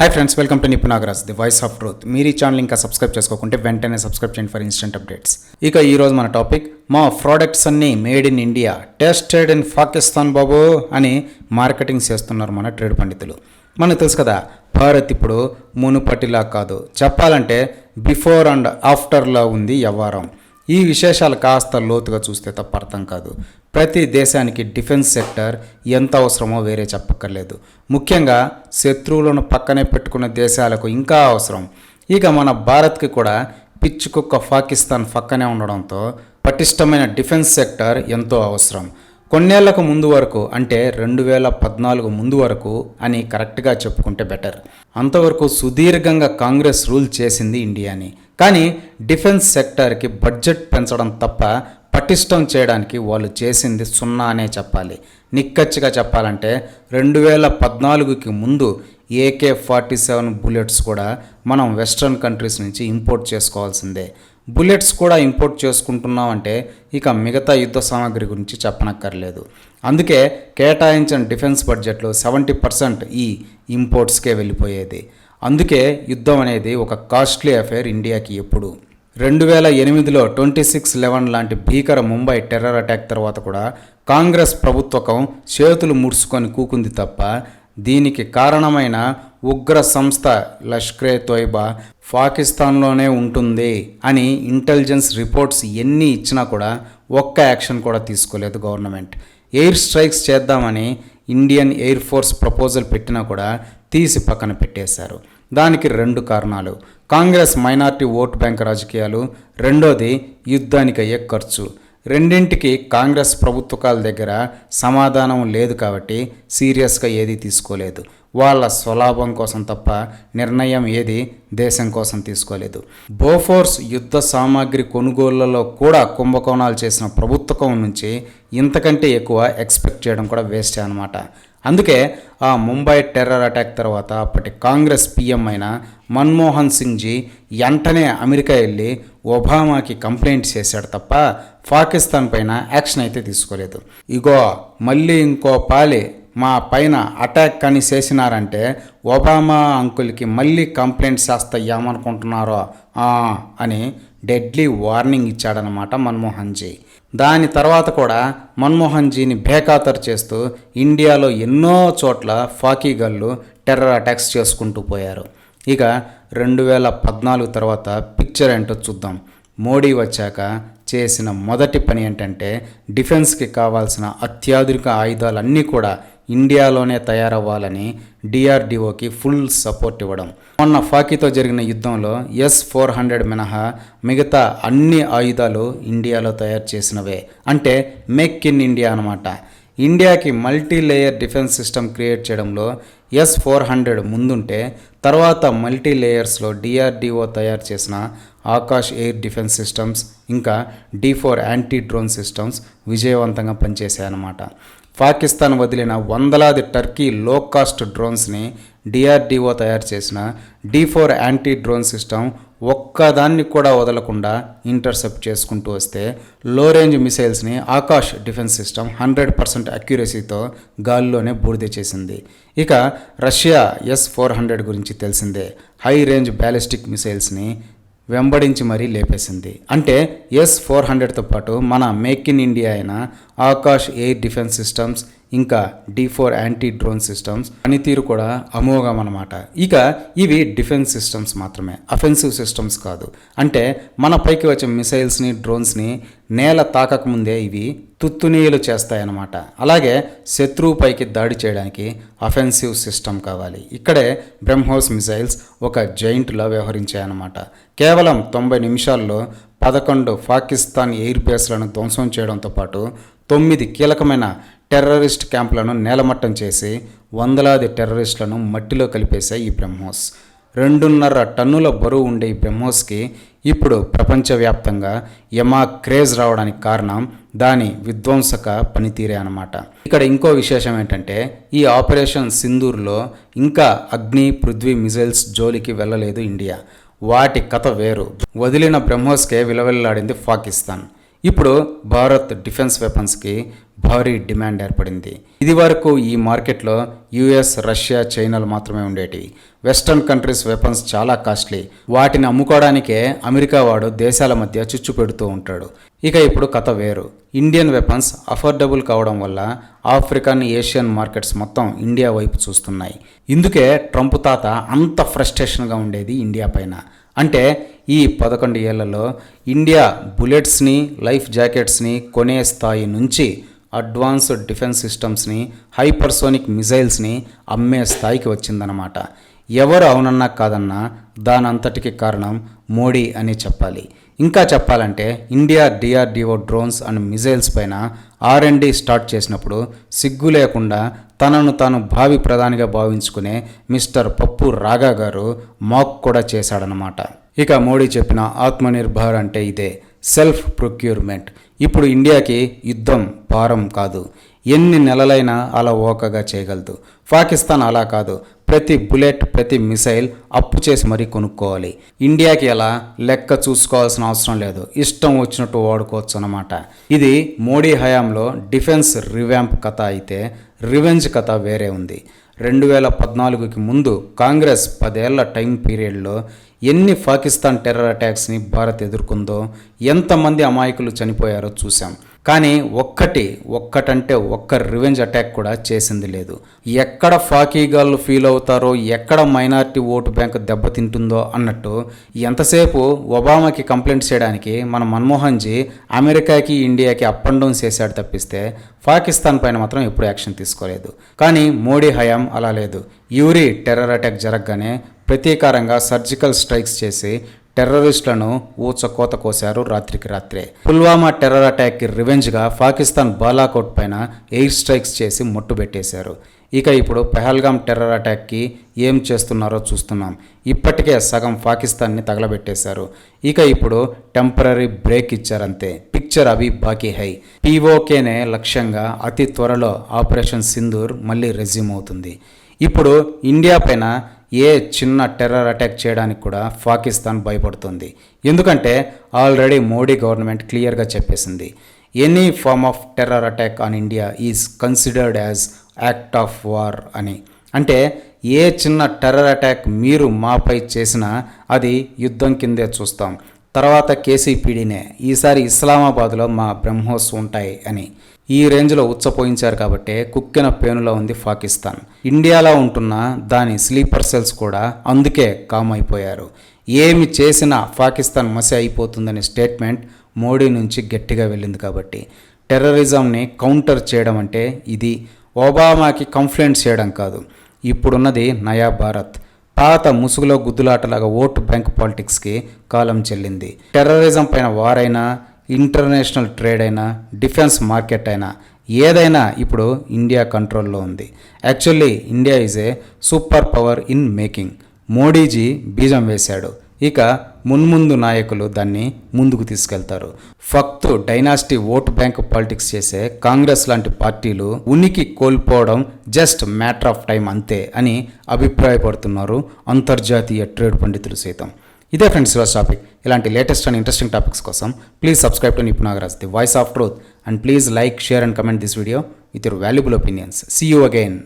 Hi friends welcome to Nipunagaraj the voice of truth మీరు ఈ channel ఇంకా subscribe చేసుకోకుంటే వెంటనే సబ్స్క్రైబ్ చేయండి ఫర్ ఇన్స్టెంట్ అప్డేట్స్ ఇక ఈ రోజు మన టాపిక్ మా ప్రోడక్ట్స్ అన్నీ made in India tested in Pakistan బాబు అని మార్కెటింగ్ చేస్తున్నారు మన ట్రేడ్ పండితులు. మనకు తెలుసు కదా భారత్ ఇప్పుడు మునుపటిలా కాదు. చెప్పాలంటే బిఫోర్ అండ్ ఆఫ్టర్లా ఉంది వ్యవహారం. ఈ విశేషాలు కాస్త లోతుగా చూస్తే తప్ప అర్థం కాదు. ప్రతి దేశానికి డిఫెన్స్ సెక్టర్ ఎంత అవసరమో వేరే చెప్పక్కర్లేదు. ముఖ్యంగా శత్రువులను పక్కనే పెట్టుకున్న దేశాలకు ఇంకా అవసరం. ఇక మన భారత్కి కూడా పిచ్చి కుక్క పాకిస్తాన్ పక్కనే ఉండడంతో పటిష్టమైన డిఫెన్స్ సెక్టర్ ఎంతో అవసరం. కొన్నేళ్ళకు ముందు వరకు అంటే రెండు వేల పద్నాలుగు ముందు వరకు అని కరెక్ట్గా చెప్పుకుంటే బెటర్. అంతవరకు సుదీర్ఘంగా కాంగ్రెస్ రూల్ చేసింది ఇండియాని. కానీ డిఫెన్స్ సెక్టార్కి బడ్జెట్ పెంచడం తప్ప పటిష్టం చేయడానికి వాళ్ళు చేసింది సున్నా అనే చెప్పాలి. నిక్కచ్చిగా చెప్పాలంటే రెండు వేల పద్నాలుగుకి ముందు ఏకే ఫార్టీ సెవెన్ బుల్లెట్స్ కూడా మనం వెస్ట్రన్ కంట్రీస్ నుంచి ఇంపోర్ట్ చేసుకోవాల్సిందే. బుల్లెట్స్ కూడా ఇంపోర్ట్ చేసుకుంటున్నామంటే ఇక మిగతా యుద్ధ సామాగ్రి గురించి చెప్పనక్కర్లేదు. అందుకే కేటాయించిన డిఫెన్స్ బడ్జెట్లో సెవెంటీ పర్సెంట్ ఈ ఇంపోర్ట్స్కే వెళ్ళిపోయేది. అందుకే యుద్ధం అనేది ఒక కాస్ట్లీ అఫేర్ ఇండియాకి ఎప్పుడు. రెండు వేల ఎనిమిదిలో ట్వంటీ సిక్స్ లెవెన్ లాంటి భీకర ముంబై టెర్రర్ అటాక్ తర్వాత కూడా కాంగ్రెస్ ప్రభుత్వకం చేతులు ముడుచుకొని కూకుంది తప్ప దీనికి కారణమైన ఉగ్ర సంస్థ లష్కరే తోయిబా పాకిస్తాన్లోనే ఉంటుంది అని ఇంటెలిజెన్స్ రిపోర్ట్స్ ఎన్ని ఇచ్చినా కూడా ఒక్క యాక్షన్ కూడా తీసుకోలేదు గవర్నమెంట్. ఎయిర్ స్ట్రైక్స్ చేద్దామని ఇండియన్ ఎయిర్ ఫోర్స్ ప్రపోజల్ పెట్టినా కూడా తీసి పక్కన పెట్టేశారు. దానికి రెండు కారణాలు. కాంగ్రెస్ మైనార్టీ ఓటు బ్యాంక్ రాజకీయాలు. రెండోది యుద్ధానికి అయ్యే ఖర్చు. రెండింటికి కాంగ్రెస్ ప్రభుత్వకాల దగ్గర సమాధానం లేదు కాబట్టి సీరియస్గా ఏది తీసుకోలేదు. వాళ్ళ స్వలాభం కోసం తప్ప నిర్ణయం ఏది దేశం కోసం తీసుకోలేదు. బోఫోర్స్ యుద్ధ సామాగ్రి కొనుగోళ్ళలో కూడా కుంభకోణాలు చేసిన ప్రభుత్వం నుంచి ఇంతకంటే ఎక్కువ ఎక్స్పెక్ట్ చేయడం కూడా వేస్ట్ అనమాట అందుకే ఆ ముంబై టెర్రర్ అటాక్ తర్వాత అప్పటి కాంగ్రెస్ పీఎం అయిన మన్మోహన్ సింగ్ జీ వెంటనే అమెరికా వెళ్ళి ఒబామాకి కంప్లైంట్ చేశాడు తప్ప పాకిస్తాన్ పైన యాక్షన్ అయితే తీసుకోలేదు. ఇగో మళ్ళీ ఇంకో పాలి మా పైన అటాక్ కానీ చేసినారంటే ఒబామా అంకుల్కి మళ్ళీ కంప్లైంట్ చేస్తా ఏమనుకుంటున్నారో ఆ, అని డెడ్లీ వార్నింగ్ ఇచ్చాడనమాట మన్మోహన్ జీ. దాని తర్వాత కూడా మన్మోహన్ జీని బేఖాతరు చేస్తూ ఇండియాలో ఎన్నో చోట్ల ఫాకీగళ్ళు టెర్రర్ అటాక్స్ చేసుకుంటూ పోయారు. ఇక రెండు వేల పద్నాలుగు తర్వాత పిక్చర్ ఏంటో చూద్దాం. మోడీ వచ్చాక చేసిన మొదటి పని ఏంటంటే డిఫెన్స్కి కావాల్సిన అత్యాధునిక ఆయుధాలన్నీ కూడా ఇండియాలోనే తయారవ్వాలని డిఆర్డిఓకి ఫుల్ సపోర్ట్ ఇవ్వడం. మొన్న ఫాకీతో జరిగిన యుద్ధంలో ఎస్ ఫోర్ హండ్రెడ్ మినహా మిగతా అన్ని ఆయుధాలు ఇండియాలో తయారు చేసినవే. అంటే మేక్ ఇన్ ఇండియా అనమాట ఇండియాకి multi layer defence system create చేయడంలో ఎస్ ఫోర్ హండ్రెడ్ ముందుంటే తర్వాత మల్టీ లేయర్స్లో డిఆర్డిఓ తయారు చేసిన ఆకాష్ ఎయిర్ డిఫెన్స్ సిస్టమ్స్ ఇంకా D four anti drone systems విజయవంతంగా పనిచేశాయన్నమాట. పాకిస్తాన్ వదిలిన వందలాది టర్కీ లో కాస్ట్ డ్రోన్స్ని డిఆర్డిఓ తయారు చేసిన D four anti drone system ఒక్కదాన్ని కూడా వదలకుండా ఇంటర్సెప్ట్ చేసుకుంటూ వస్తే low range మిసైల్స్ని Akash defence system hundred percent అక్యురసీతో గాల్లోనే బూడిద చేసింది. ఇక రష్యా ఎస్ ఫోర్ హండ్రెడ్ గురించి తెలిసిందే. హై రేంజ్ బ్యాలిస్టిక్ మిసైల్స్ని వెంబడించి మరీ లేపేసింది. అంటే ఎస్ ఫోర్ హండ్రెడ్తో పాటు మన మేక్ ఇన్ ఇండియా అయిన ఆకాష్ ఎయిర్ డిఫెన్స్ సిస్టమ్స్ ఇంకా D four anti drone systems పనితీరు కూడా అమోఘం అనమాట ఇక ఇవి డిఫెన్స్ సిస్టమ్స్ మాత్రమే. అఫెన్సివ్ సిస్టమ్స్ కాదు. అంటే మన పైకి వచ్చే మిసైల్స్ని డ్రోన్స్ని నేల తాకకముందే ఇవి తుత్తునీయులు చేస్తాయన్నమాట. అలాగే శత్రువు పైకి దాడి చేయడానికి అఫెన్సివ్ సిస్టమ్ కావాలి. ఇక్కడే బ్రహ్మోస్ మిసైల్స్ ఒక జైంట్లా వ్యవహరించాయన్నమాట. కేవలం తొంభై నిమిషాల్లో పదకొండు పాకిస్తాన్ ఎయిర్ బేస్లను ధ్వంసం చేయడంతో పాటు తొమ్మిది కీలకమైన టెర్రరిస్ట్ క్యాంపులను నేలమట్టం చేసి వందలాది టెర్రరిస్టులను మట్టిలో కలిపేశాయి ఈ బ్రహ్మోస్ రెండున్నర టన్నుల బరువు ఉండే ఈ బ్రహ్మోస్కి ఇప్పుడు ప్రపంచవ్యాప్తంగా యమా క్రేజ్ రావడానికి కారణం దాని విధ్వంసక పనితీరే అనమాట ఇక్కడ ఇంకో విశేషం ఏంటంటే ఈ ఆపరేషన్ సింధూర్లో ఇంకా అగ్ని పృథ్వీ మిజైల్స్ జోలికి వెళ్ళలేదు ఇండియా. వాటి కథ వేరు. వదిలిన బ్రహ్మోస్కే విలవిల్లాడింది పాకిస్తాన్. ఇప్పుడు భారత్ డిఫెన్స్ వెపన్స్కి భారీ డిమాండ్ ఏర్పడింది. ఇది వరకు ఈ మార్కెట్లో యుఎస్ రష్యా చైనాలు మాత్రమే ఉండేటివి. వెస్ట్రన్ కంట్రీస్ వెపన్స్ చాలా కాస్ట్లీ. వాటిని అమ్ముకోవడానికే అమెరికా వాడు దేశాల మధ్య చిచ్చు పెడుతూ ఉంటాడు. ఇక ఇప్పుడు కథ వేరు. ఇండియన్ వెపన్స్ అఫోర్డబుల్ కావడం వల్ల ఆఫ్రికన్ ఏషియన్ మార్కెట్స్ మొత్తం ఇండియా వైపు చూస్తున్నాయి. ఇందుకే ట్రంప్ తాత అంత ఫ్రస్ట్రేషన్గా ఉండేది ఇండియా పైన. అంటే ఈ పదకొండు ఏళ్ళలో ఇండియా బుల్లెట్స్ని లైఫ్ జాకెట్స్ని కొనే స్థాయి నుంచి అడ్వాన్స్డ్ డిఫెన్స్ సిస్టమ్స్ని హైపర్సోనిక్ మిజైల్స్ని అమ్మే స్థాయికి వచ్చిందనమాట ఎవరు అవునన్నా కాదన్నా దానంతటికి కారణం మోడీ అని చెప్పాలి. ఇంకా చెప్పాలంటే India DRDO drones and missiles పైన ఆర్ అండ్ డి స్టార్ట్ చేసినప్పుడు సిగ్గు లేకుండా తనను తాను భావి ప్రధానిగా భావించుకునే మిస్టర్ పప్పు రాగా గారు మాక్ కూడా చేశాడనమాట ఇక మోడీ చెప్పిన ఆత్మనిర్భర్ అంటే ఇదే సెల్ఫ్ ప్రొక్యూర్మెంట్. ఇప్పుడు ఇండియాకి యుద్ధం భారం కాదు. ఎన్ని నెలలైనా అలా ఓకగా చేయగలదు. పాకిస్తాన్ అలా కాదు ప్రతి బుల్లెట్ ప్రతి మిసైల్ అప్పు చేసి మరీ కొనుక్కోవాలి. ఇండియాకి ఎలా లెక్క చూసుకోవాల్సిన అవసరం లేదు. ఇష్టం వచ్చినట్టు వాడుకోవచ్చు అన్నమాట. ఇది మోడీ హయాంలో డిఫెన్స్ రివ్యాంప్ కథ అయితే రివెంజ్ కథ వేరే ఉంది. రెండు వేల పద్నాలుగుకి ముందు కాంగ్రెస్ పదేళ్ళ టైం పీరియడ్లో ఎన్ని పాకిస్తాన్ టెర్రర్ అటాక్స్ని భారత్ ఎదుర్కొందో ఎంతమంది అమాయకులు చనిపోయారో చూసాం కానీ ఒక్కటి ఒక్కటంటే ఒక్క రివెంజ్ అటాక్ కూడా చేసింది లేదు. ఎక్కడ ఫాకీగాళ్ళు ఫీల్ అవుతారో ఎక్కడ మైనారిటీ ఓటు బ్యాంక్ దెబ్బతింటుందో అన్నట్టు ఎంతసేపు ఒబామాకి కంప్లైంట్ చేయడానికి మన మన్మోహన్ జీ అమెరికాకి ఇండియాకి అప్ అండ్ డౌన్ చేశాడు తప్పిస్తే పాకిస్తాన్ పైన మాత్రం ఎప్పుడు యాక్షన్ తీసుకోలేదు. కానీ మోడీ హయాం అలా లేదు. యూరి టెర్రర్ అటాక్ జరగగానే ప్రతీకారంగా సర్జికల్ స్ట్రైక్స్ చేసి టెర్రరిస్టులను ఊచకోత కోశారు రాత్రికి రాత్రే. పుల్వామా టెర్రర్ అటాక్కి రివెంజ్గా పాకిస్తాన్ బాలాకోట్ పైన ఎయిర్ స్ట్రైక్స్ చేసి ముట్టుబెట్టేశారు ఇక ఇప్పుడు పెహల్గాం టెర్రర్ అటాక్కి ఏం చేస్తున్నారో చూస్తున్నాం. ఇప్పటికే సగం పాకిస్తాన్ని తగలబెట్టేశారు. ఇక ఇప్పుడు టెంపరీ బ్రేక్ ఇచ్చారంతే. పిక్చర్ అవి బాకీ హై. పీఓకేనే లక్ష్యంగా అతి త్వరలో ఆపరేషన్ సింధూర్ మళ్ళీ రెజ్యూమ్ అవుతుంది. ఇప్పుడు ఇండియా పైన ఏ చిన్న టెర్రర్ అటాక్ చేయడానికి కూడా పాకిస్తాన్ భయపడుతుంది. ఎందుకంటే ఆల్రెడీ మోడీ గవర్నమెంట్ క్లియర్గా చెప్పేసింది any form of terror attack on India is considered as act of war అని. అంటే ఏ చిన్న టెర్రర్ అటాక్ మీరు మాపై చేసినా అది యుద్ధం కిందే చూస్తాం. తర్వాత కేసీపీడీనే ఈసారి ఇస్లామాబాద్లో మా బ్రహ్మోస్ ఉంటాయి అని. ఈ రేంజ్లో ఉచ్చపోయించారు కాబట్టి కుక్కిన పేనులో ఉంది పాకిస్తాన్. ఇండియాలో ఉంటున్న దాని స్లీపర్ సెల్స్ కూడా అందుకే కామ్ అయిపోయారు ఏమి చేసినా పాకిస్తాన్ మసి అయిపోతుందనే స్టేట్మెంట్ మోడీ నుంచి గట్టిగా వెళ్ళింది కాబట్టి. టెర్రరిజంని కౌంటర్ చేయడం అంటే ఇది ఒబామాకి కంప్లైంట్ చేయడం కాదు. ఇప్పుడున్నది నయా భారత్. పాత ముసుగులో గుద్దులాటలాగా ఓటు బ్యాంక్ పాలిటిక్స్కి కాలం చెల్లింది. టెర్రరిజం పైన వారైనా ఇంటర్నేషనల్ ట్రేడ్ అయినా డిఫెన్స్ మార్కెట్ అయినా ఏదైనా ఇప్పుడు ఇండియా కంట్రోల్లో ఉంది. Actually India is a super power in making. Modiji బీజం వేశాడు. ఇక మున్ముందు నాయకులు దాన్ని ముందుకు తీసుకెళ్తారు. ఫక్తు డైనాసిటీ ఓటు బ్యాంక్ పాలిటిక్స్ చేసే కాంగ్రెస్ లాంటి పార్టీలు ఉనికి కోల్పోవడం జస్ట్ మ్యాటర్ ఆఫ్ టైం అంతే అని అభిప్రాయపడుతున్నారు అంతర్జాతీయ ట్రేడ్ పండితులు సైతం. ఇదే ఫ్రెండ్స్ ఈరోజు టాపిక్. ఇలాంటి లేటెస్ట్ అండ్ ఇంట్రెస్టింగ్ టాపిక్స్ కోసం please subscribe to Nipunagaraj the voice of truth. And please like share and comment this video with your valuable opinions. See you again